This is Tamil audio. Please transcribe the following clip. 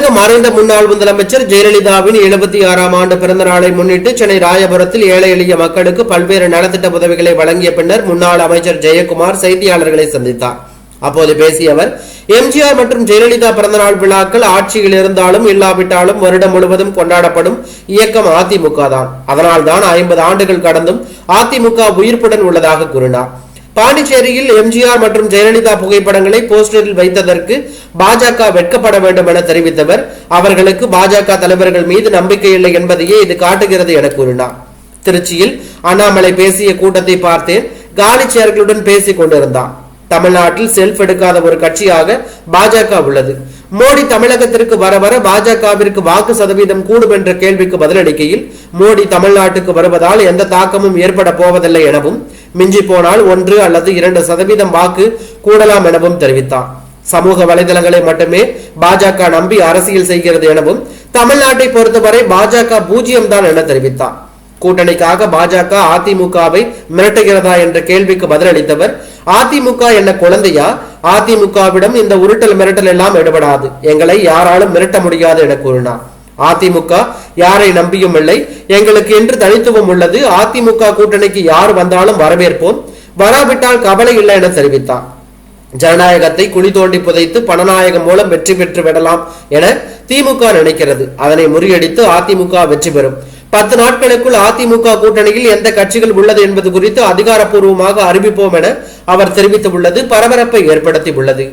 தமிழக மறைந்த முன்னாள் முதலமைச்சர் ஜெயலலிதாவின் எழுபத்தி ஆறாம் ஆண்டு பிறந்த நாளை முன்னிட்டு சென்னை ராயபுரத்தில் ஏழை எளிய மக்களுக்கு பல்வேறு நலத்திட்ட உதவிகளை வழங்கிய பின்னர் முன்னாள் அமைச்சர் ஜெயக்குமார் செய்தியாளர்களை சந்தித்தார். அப்போது பேசிய அவர் எம்ஜிஆர் மற்றும் ஜெயலலிதா பிறந்தநாள் விழாக்கள் ஆட்சியில் இருந்தாலும் இல்லாவிட்டாலும் வருடம் முழுவதும் கொண்டாடப்படும் இயக்கம் அதிமுக தான். அதனால்தான் ஐம்பது ஆண்டுகள் கடந்தும் அதிமுக உயிர்ப்புடன் உள்ளதாக கூறினார். பாண்டிச்சேரியில் எம்ஜிஆர் மற்றும் ஜெயலலிதா புகைப்படங்களை போஸ்டரில் வைத்ததற்கு பாஜக வெட்கப்பட வேண்டும் என தெரிவித்தவர். அவர்களுக்கு பாஜக தலைவர்கள் மீது நம்பிக்கை இல்லை என்பதையே இது காட்டுகிறது என கூறினார். திருச்சியில் அண்ணாமலை பேசிய கூட்டத்தை பார்த்தேன். காலி சேர்களுடன் பேசிக் கொண்டிருந்தார் தமிழ்நாட்டில் செல்ஃப் எடுக்காத ஒரு கட்சியாக பாஜக உள்ளது. மோடி தமிழகத்திற்கு வர வர பாஜகவிற்கு வாக்கு சதவீதம் கூடும் என்ற கேள்விக்கு பதிலளிக்கையில் மோடி தமிழ்நாட்டுக்கு வருவதால் எந்த தாக்கமும் ஏற்பட போவதில்லை எனவும் மிஞ்சி போனால் ஒன்று அல்லது இரண்டு சதவீதம் வாக்கு கூடலாம் எனவும் தெரிவித்தார். சமூக வலைதளங்களை மட்டுமே பாஜக நம்பி அரசியல் செய்கிறது எனவும் தமிழ்நாட்டை பொறுத்தவரை பாஜக பூஜ்ஜியம் தான் என தெரிவித்தார். கூட்டணிக்காக பாஜக அதிமுகவை மிரட்டுகிறதா என்ற கேள்விக்கு பதிலளித்தவர் அதிமுக என்ன குழந்தையா? அதிமுகவிடம் இந்த உருட்டல் மிரட்டல் எல்லாம் எடுபடாது. எங்களை யாராலும் மிரட்ட முடியாது என கூறினார். அதிமுக யாரை நம்பியும் இல்லை. எங்களுக்கு என்று தனித்துவம் உள்ளது. அதிமுக கூட்டணிக்கு யார் வந்தாலும் வரவேற்போம். வராவிட்டால் கவலை இல்லை என தெரிவித்தார். ஜனநாயகத்தை குழி தோண்டி புதைத்து பணநாயகம் மூலம் வெற்றி பெற்று விடலாம் என திமுக நினைக்கிறது. அதனை முறியடித்து அதிமுக வெற்றி பெறும். பத்து நாட்களுக்குள் அதிமுக கூட்டணியில் எந்த கட்சிகள் உள்ளது என்பது குறித்து அதிகாரப்பூர்வமாக அறிவிப்போம் என அவர் தெரிவித்துள்ளது. பரபரப்பை ஏற்படுத்தியுள்ளது.